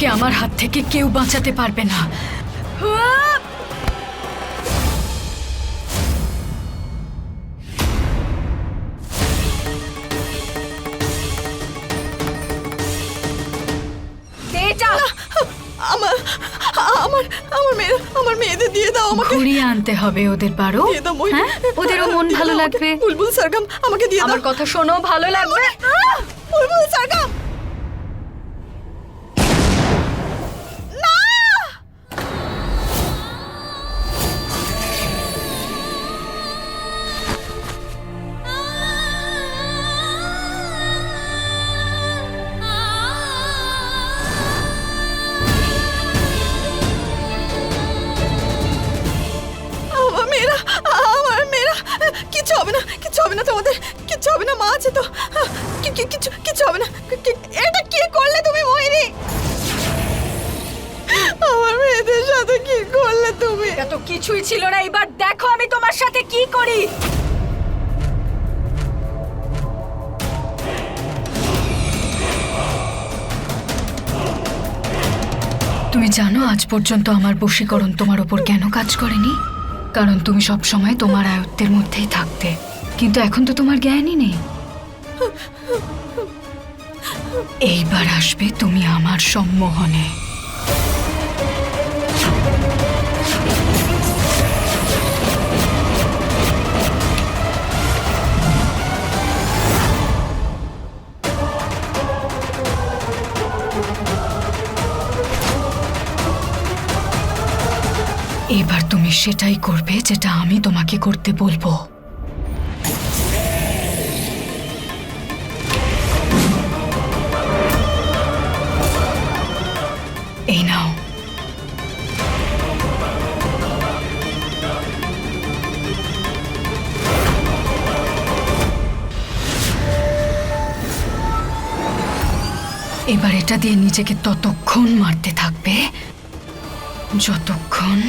তোকে আমার হাত থেকে কেউ বাঁচাতে পারবে না। আমার আমার আমার মেয়ে আমার মেয়েদের দিয়ে দাও আমাকে। ঘুরিয়ে আনতে হবে ওদের দাও হ্যাঁ? ওদেরও মন ভালো লাগবে। বুলবুল সরগম আমাকে দিয়ে দাও। আমার কথা শোনো ভালো লাগবে। বুলবুল সরগম! সাথে কি করলে তুমি? কিছুই ছিল না। এবার দেখো আমি তোমার সাথে কি করি। তুমি জানো, আজ পর্যন্ত আমার বশীকরণ তোমার ওপর কেন কাজ করেনি? কারণ তুমি সব সময় তোমার আয়ত্তের মধ্যেই থাকতে। কিন্তু এখন তো তোমার জ্ঞানই নেই। এইবার আসবে তুমি আমার সম্মোহনে। এবার তুমি সেটাই করবে যেটা আমি তোমাকে করতে বলব। এই নাও। এবার এটা দিয়ে নিজেকে ততক্ষণ মারতে থাকবে। যতক্ষণ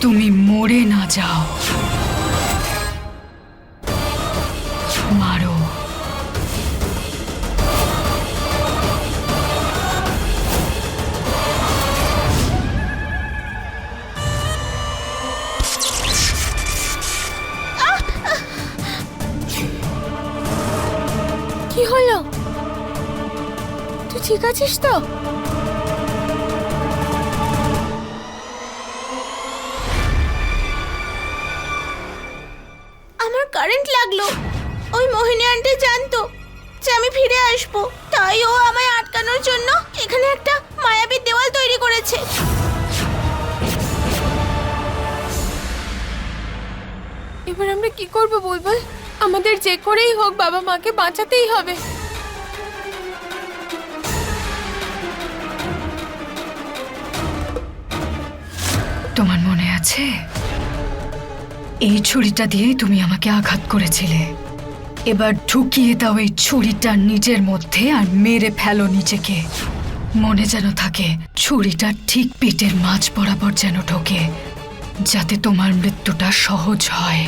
তুমি মরে না যাও। ঠিক আছিস তো? আমার কারেন্ট লাগল। ওই মোহিনী আন্টি জানতো যে আমি ফিরে আসব। তাই ও আমায় আটকানোর জন্য এখানে একটা মায়াবী দেওয়াল তৈরি করেছে। এবার আমরা কি করব বুলবুল আমাদের যে করেই হোক বাবা মাকে বাঁচাতেই হবে। আছে? এই ছুরিটা দিয়েই তুমি আমাকে আঘাত করেছিলে। এবার ঢুকিয়ে দাও এই ছুরিটা নিজের মধ্যে আর মেরে ফেলো নিজেকে। মনে যেন থাকে, ছুরিটা ঠিক পেটের মাঝ বরাবর যেন ঢোকে, যাতে তোমার মৃত্যুটা সহজ হয়।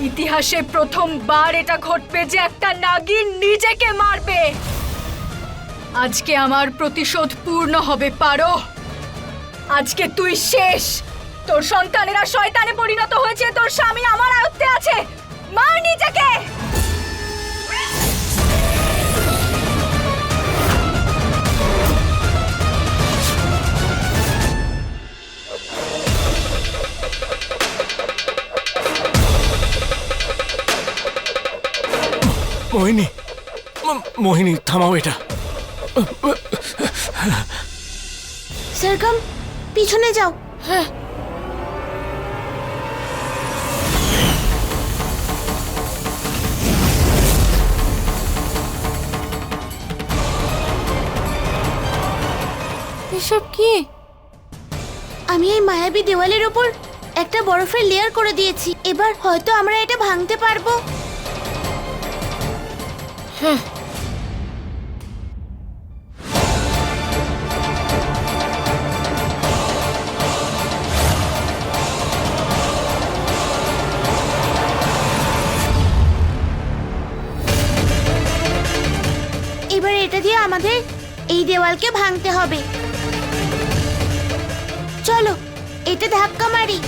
ইতিহাসে প্রথমবার এটা ঘটবে যে একটা নাগিন নিজেকে মারবে। আজকে আমার প্রতিশোধ পূর্ণ হবে, পারো? আজকে তুই শেষ। তোর সন্তানেরা শয়তানে পরিণত হয়েছে তোর স্বামী আমার আয়ত্তে আছে। মার নিজেকে! মোহিনী মোহিনী থামাও এটা। সরগম পিছনে যাও। এসব কি? আমি এই মায়াবী দেওয়ালের ওপর একটা বরফের লেয়ার করে দিয়েছি। এবার হয়তো আমরা এটা ভাঙতে পারব। দেওয়ালকে ভাঙতে হবে। চলো এটা ধাক্কা মারি।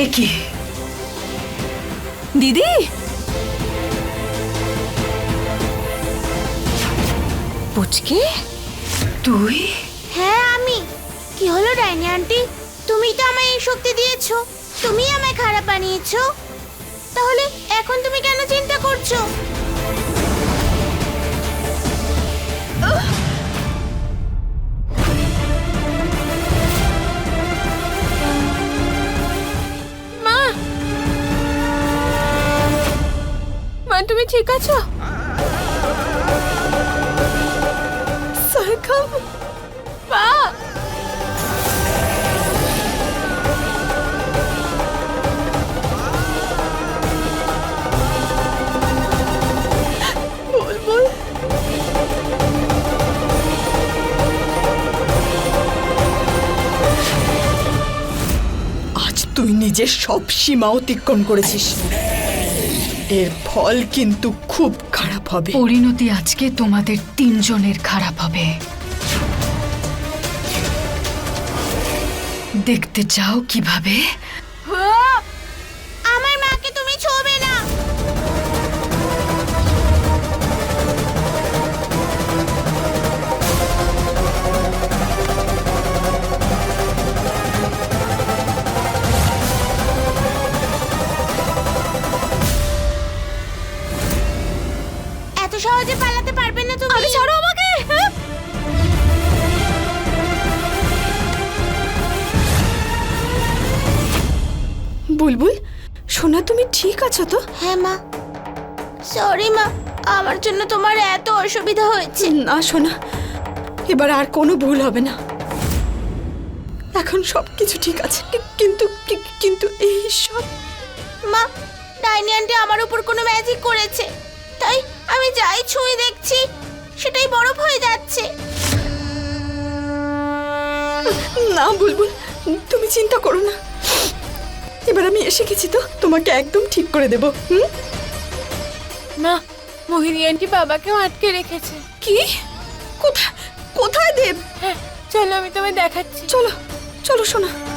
এ কি দিদি? পুচকে? তুই? হ্যাঁ আমি। কি হলো ডাইনি আন্টি? তুমি তো আমায় এই শক্তি দিয়েছ। তুমি আমায় খারাপ বানিয়েছো। তাহলে এখন তুমি কেন চিন্তা করছ? তুমি ঠিক আছো? তুই নিজের সব সীমা অতিক্রম করেছিস। এর ফল কিন্তু খুব খারাপ হবে। পরিণতি আজকে তোমাদের তিনজনের খারাপ হবে। দেখতে চাও কীভাবে? বুলবুল সোনা তুমি ঠিক আছো তো? হ্যাঁ মা। সরি মা আমার জন্য তোমার এত অসুবিধা হয়েছে। না সোনা এবার আর কোনো ভুল হবে না। এখন সব কিছু ঠিক আছে কিন্তু কিন্তু এই সব মা ডাইনি আন্টি আমার উপর কোনো ম্যাজিক করেছে। তাই আমি যাই ছুঁই দেখছি সেটাই বরফ হয়ে যাচ্ছে। না বুলবুল তুমি চিন্তা করো না। এবার আমি এসে গেছি তো তোমাকে একদম ঠিক করে দেব হুম? না মোহিনী আন্টি বাবাকেও আটকে রেখেছে। কি? কোথায় কোথায় দেব? হ্যাঁ চলো আমি তোমায় দেখাচ্ছি। চলো চলো সোনা।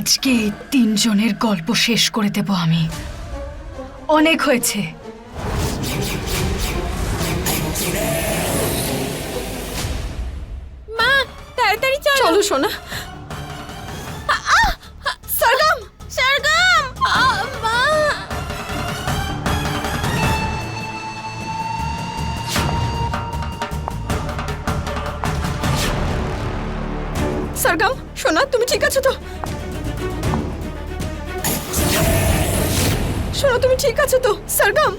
আজকে তিনজনের গল্প শেষ করে দেব আমি। অনেক হয়েছে। মা তাড়াতাড়ি চলো। চলো সোনা। সরগম সরগম মা। সরগম সোনা তুমি ঠিক আছো তো? শোনো তুমি ঠিক আছো তো সরগম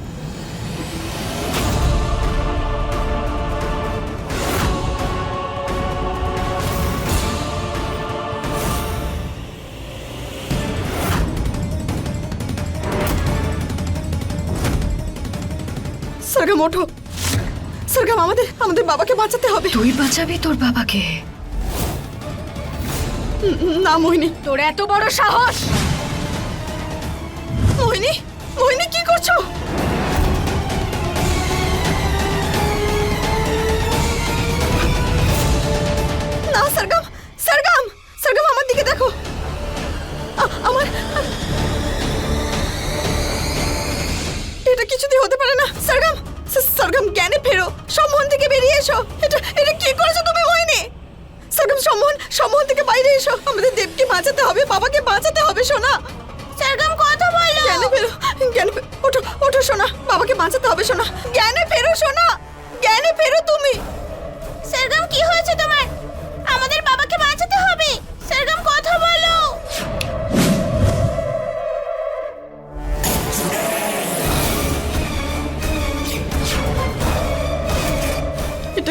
সরগম ওঠো। সরগম আমাদের আমাদের বাবাকে বাঁচাতে হবে। তুই বাঁচাবি তোর বাবাকে। না মোহিনী। তোর এত বড় সাহস! মোহিনী? মোহিনী কি করছ?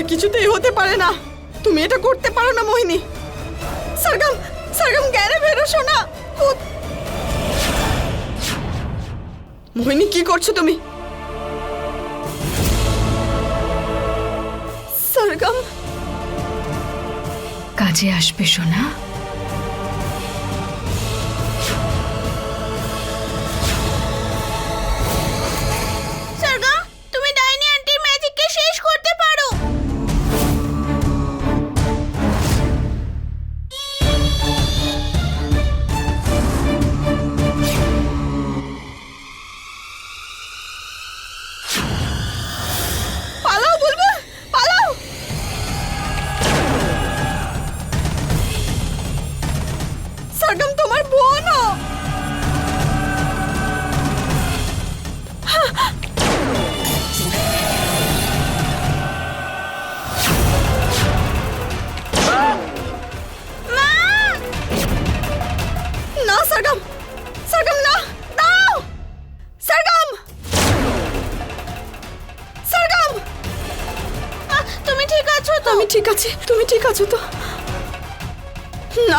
এটা কিছুতেই হতে পারে না। তুমি এটা করতে পারো না, মোহিনী। সরগম সরগম জ্ঞানে বেরোছো না মোহিনী, কি করছ তুমি? সরগম। কাজে আসবে, সোনা।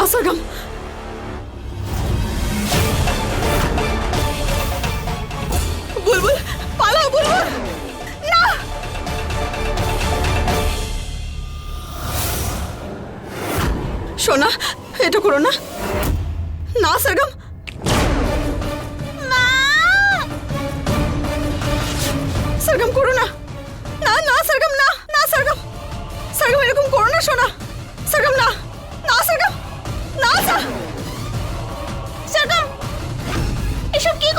সরগম বুলবুল, পালাও, বুলবুল। না! সোনা, এটা করো না। না সরগম সরগম করো না। না না সরগম না না সরগম সরগম এরকম করো না, সোনা। সরগম না। না সর সরগম এসব কি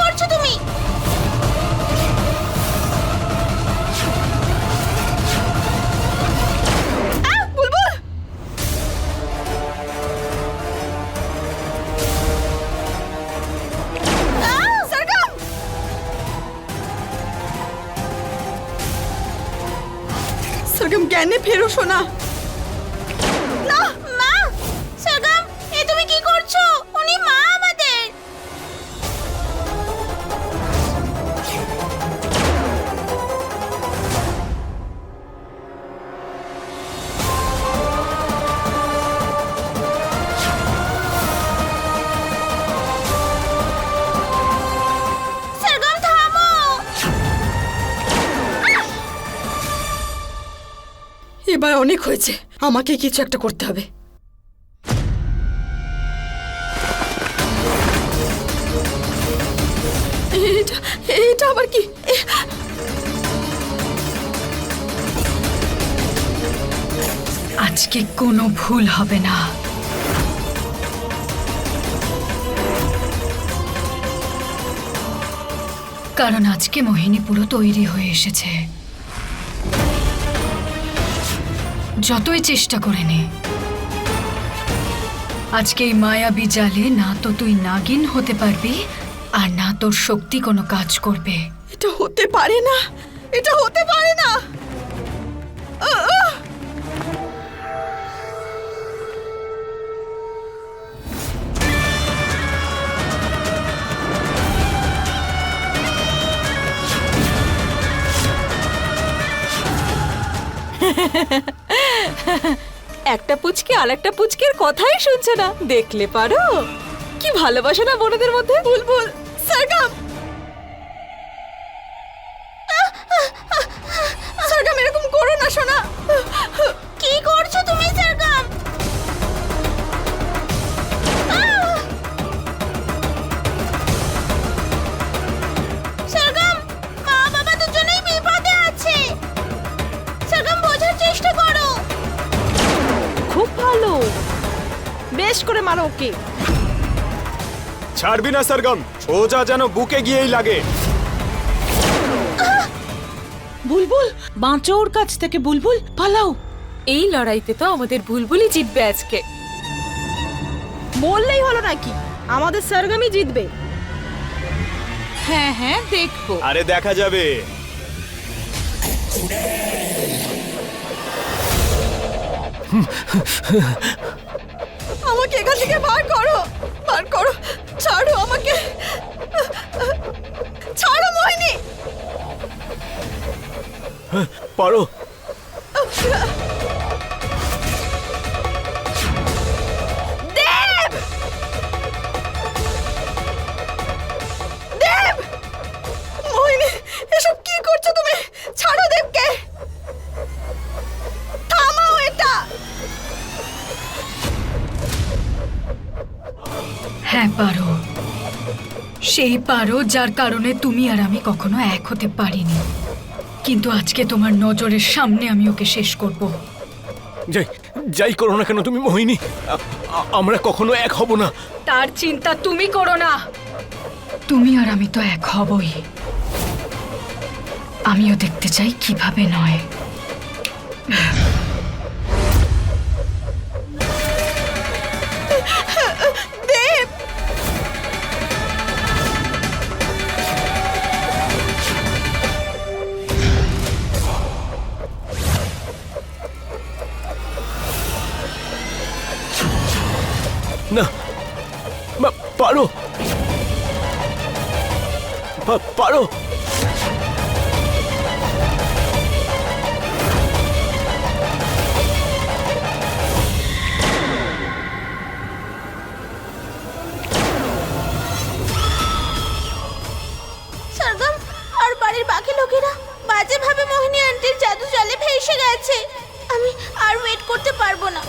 এবার অনেক হয়েছে। আমাকে কিছু একটা করতে হবে। এটা আবার কি? আজকে কোনো ভুল হবে না। কারণ আজকে মোহিনী পুরো তৈরি হয়ে এসেছে। যতই চেষ্টা করে নে। আজকে এই মায়াবী জালে না তো তুই নাগিন হতে পারবি আর না তোর শক্তি কোনো কাজ করবে। এটা হতে পারে না। এটা হতে পারে না। Ha ha ha ha. একটা পুচকে আর একটা পুচকের কথাই শুনছে না। দেখলে পারো। কি ভালোবাসা না বোনদের মধ্যে? বুলবুল সরগম করে মারো ওকে। ছাড়বি না সরগম। সোজা যেন বুকে গিয়েই লাগে। বুলবুল বাঁচো ওর কাছ থেকে বুলবুল পালাও। এই লড়াইতে তো আমাদের বুলবুলই জিতবে আজকে। বললেই হলো নাকি? আমাদের সরগমই জিতবে। হ্যাঁ হ্যাঁ দেখব। আরে দেখা যাবে। আমাকে এখান থেকে বার করো। বার করো। ছাড়ো আমাকে। ছাড়ো মোহিনী! পারো। সেই পারো যার কারণে তুমি আর আমি কখনো এক হতে পারিনি। কিন্তু আজকে তোমার নজরের সামনে আমি ওকে শেষ করব। যাই যাই করো না কেন তুমি মোহিনী? আমরা কখনো এক হব না। তার চিন্তা তুমি করো না। তুমি আর আমি তো এক হবই। আমিও দেখতে চাই কীভাবে নয়। লোকেরা বাজেভাবে মোহিনী আন্টির জাদু জলে ভেসে গেছে। আমি আর ওয়েট করতে পারব না।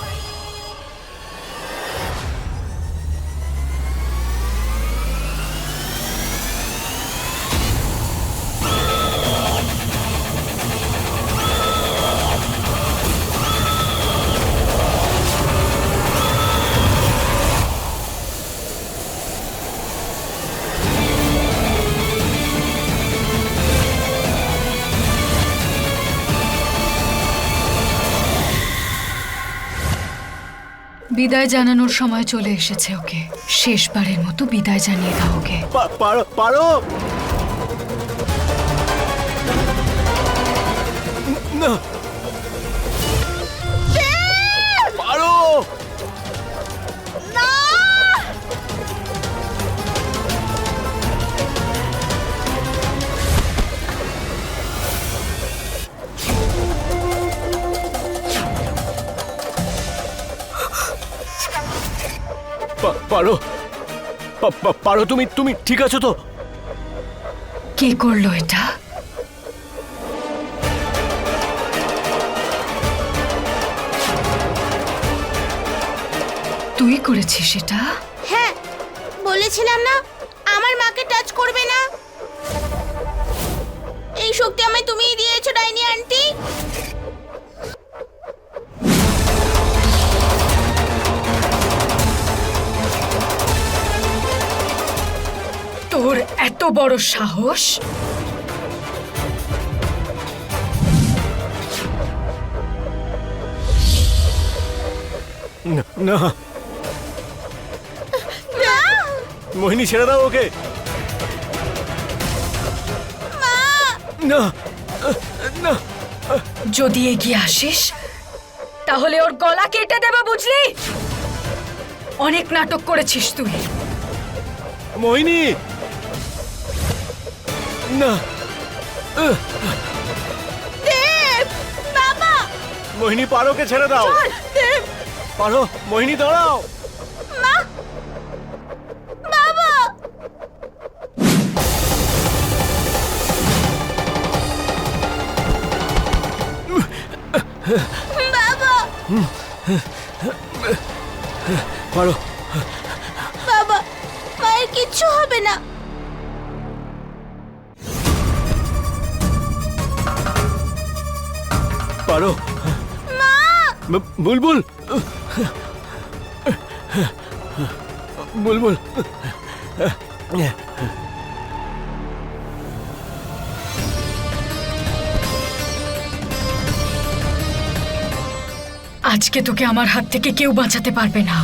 বিদায় জানানোর সময় চলে এসেছে ওকে। শেষবারের মতো বিদায় জানিয়ে দাও ওকে। পারো পারো। পারো। পারো তুমি তুমি ঠিক আছো তো? কে করল এটা? তুই করেছিস এটা? হ্যাঁ বলেছিলাম না আমার মাকে টাচ করবে না। এই শক্তি আমায় তুমিই দিয়েছ ডাইনি আন্টি। এত বড় সাহস? না, না। মোহিনী ছেড়ে দাও ওকে। না না। যদি এগিয়ে আসিস তাহলে ওর গলা কেটে দেবে বুঝলি? অনেক নাটক করেছিস তুই। মোহিনী না। দেব বাবা। মোহিনী পারোকে ছেড়ে দাও। দেব। পারো মোহিনী দাঁড়াও। বাবা। বাবা। পারো। বাবা মায়ের কিচ্ছু হবে না। পারো। বুলবুল! বুলবুল! আজকে তোকে আমার হাত থেকে কেউ বাঁচাতে পারবে না।